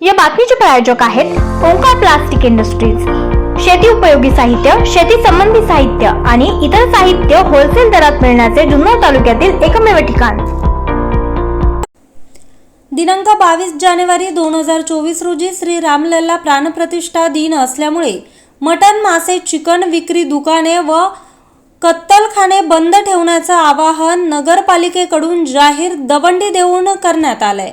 या बातमीचे प्रायोजक आहेत ओंकार प्लास्टिक इंडस्ट्रीज. शेती उपयोगी साहित्य शेती संबंधी साहित्य आणि इतर साहित्य होलसेल दरात मिळण्याचे जुन्नर तालुक्यातील एकमेव ठिकाण. दिनांक बावीस जानेवारी दोन हजार चोवीस रोजी श्री रामलल्ला प्राणप्रतिष्ठा दिन असल्यामुळे मटण मासे चिकन विक्री दुकाने व कत्तलखाने बंद ठेवण्याचं आवाहन नगरपालिकेकडून जाहीर दवंडी देऊन करण्यात आलंय.